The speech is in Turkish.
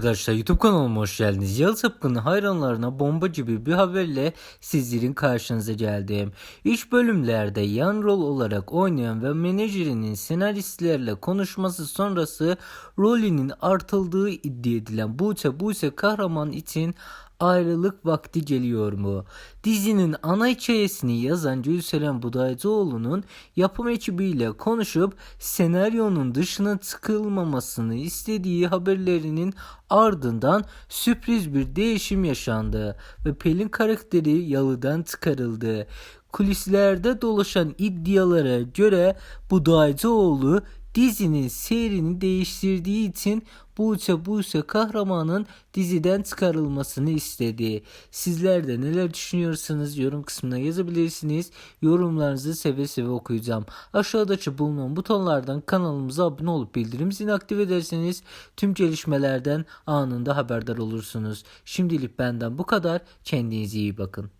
Arkadaşlar YouTube kanalıma hoş geldiniz. Yalı Sapkın'ın hayranlarına bomba gibi bir haberle sizlerin karşınıza geldim. İlk bölümlerde yan rol olarak oynayan ve menajerinin senaristlerle konuşması sonrası rolünün artıldığı iddia edilen Buse Buse kahraman için ayrılık vakti geliyor mu? Dizinin ana hikayesini yazan Gülseren Budaycıoğlu'nun yapım ekibiyle konuşup senaryonun dışına çıkılmamasını istediği haberlerinin ardından sürpriz bir değişim yaşandı ve Pelin karakteri yalıdan çıkarıldı. Kulislerde dolaşan iddialara göre Budaycıoğlu dizinin seyrini değiştirdiği için Buse Buse kahramanın diziden çıkarılmasını istedi. Sizler de neler düşünüyorsanız yorum kısmına yazabilirsiniz. Yorumlarınızı seve seve okuyacağım. Aşağıdaki bulunan butonlardan kanalımıza abone olup bildirim zilini aktif ederseniz tüm gelişmelerden anında haberdar olursunuz. Şimdilik benden bu kadar. Kendinize iyi bakın.